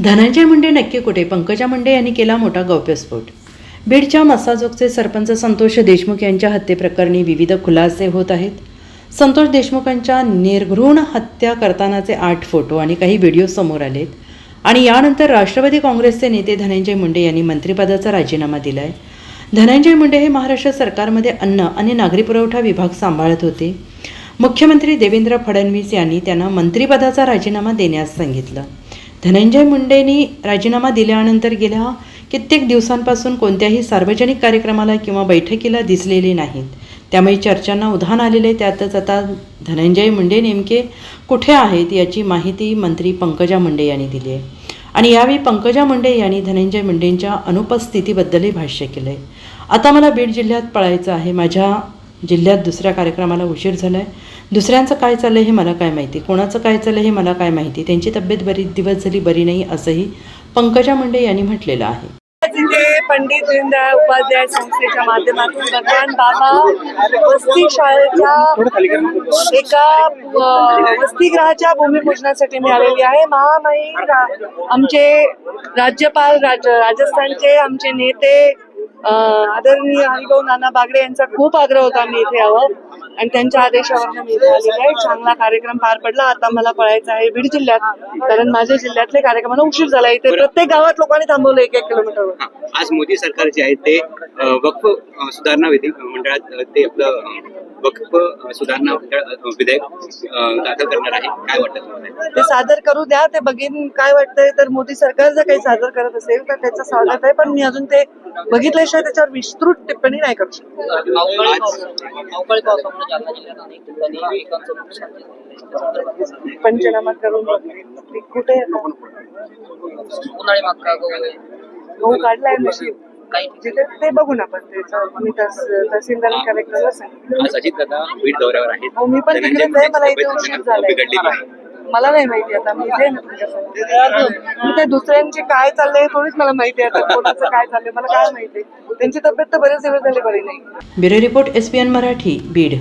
धनंजय मुंडे नक्की कुठे? पंकजा मुंडे यांनी केला मोठा गौप्यस्फोट. बीडच्या मसाजोगचे सरपंच संतोष देशमुख यांच्या हत्येप्रकरणी विविध खुलासे होत आहेत. संतोष देशमुखांच्या निर्घृण हत्या करतानाचे आठ फोटो आणि काही व्हिडिओ समोर आलेत. आणि यानंतर राष्ट्रवादी काँग्रेसचे नेते धनंजय मुंडे यांनी मंत्रिपदाचा राजीनामा दिला आहे धनंजय मुंडे हे महाराष्ट्र सरकारमध्ये अन्न आणि नागरी पुरवठा विभाग सांभाळत होते. मुख्यमंत्री देवेंद्र फडणवीस यांनी त्यांना मंत्रिपदाचा राजीनामा देण्यास सांगितलं. धनंजय मुंडेंनी राजीनामा दिल्यानंतर गेल्या कित्येक दिवसांपासून कोणत्याही सार्वजनिक कार्यक्रमाला किंवा बैठकीला दिसलेले नाहीत. त्यामुळे चर्चांना उधाण आलेले त्यातच आता धनंजय मुंडे नेमके कुठे आहेत याची माहिती मंत्री पंकजा मुंडे यांनी दिली आहे. आणि यावेळी पंकजा मुंडे यांनी धनंजय मुंडेंच्या अनुपस्थितीबद्दलही भाष्य केलं आहे आता मला बीड जिल्ह्यात पळायचं आहे. माझ्या जिल्ह्यात दुसऱ्या कार्यक्रमाला उशीर झाला आहे दुसऱ्यांचं काय चाललं हे मला काय माहिती? कोणाचं काय चाललं हे मला काय माहिती? त्यांची तब्येत बरी दिवस झाली बरी नाही असंही पंकजा मुंडे यांनी म्हटलेलं आहे. म्हणजे पंडित दीनदयाळ उपाध्याय संस्थेच्या माध्यमातून भगवान बाबा वस्ती शाळेच्या एका अ, भूमिपूजनासाठी मी आलेली आहे. महामाई आमचे राज्यपाल राज राजस्थानचे आमचे नेते आदरणीय हरिभाऊ नाना बागडे यांचा खूप आग्रह होता मी इथे यावं. आणि त्यांच्या आदेशावर मी इथे आलेली आहे. चांगला कार्यक्रम पार पडला. आता मला पळायचं आहे बीड जिल्ह्यात. कारण माझ्या जिल्ह्यातले कार्यक्रमाला उशीर झाला. इथे प्रत्येक गावात लोकांनी थांबवलं एक एक किलोमीटरवर. आज मोदी सरकार जे आहे ते वक्फ सुधारणा विधी मंडळात ते आपलं वक्फ सुधारणा विधेयक दाखल करणार आहे. काय वाटतं? ते सादर करू द्या ते बघीन काय वाटतंय. तर मोदी सरकार जर काही सादर करत असेल तर त्याचं स्वागत आहे. पण मी अजून ते बघितल्याशिवाय त्याच्यावर विस्तृत टिप्पणी नाही करू शकत. पंचनामा करून कुठे उन्हाळी गहू काढलाय नशीब काही जिथे ते बघून आपण त्याचं मी तहस- तहसीलदार कलेक्टरला सांगितलं. आज अजित दादा बीड दौऱ्यावर आहेत. हो, मी पण धनंजय तिकडेच आहे, मला इथे तब्येत उशीर अचानक झालाय. बिघडलेली आहे. मला नाही माहिती आता मी इथे आहे ना तुमच्यासमोर. मी ते दुसऱ्यांचे काय चाललंय थोडीच मला माहिती आहे आता कोणाचं काय चाललंय मला काय माहिती त्यांची तब्येत तर बरेच दिवस झाले बरी नाही. Bureau report S P N Marathi Beed.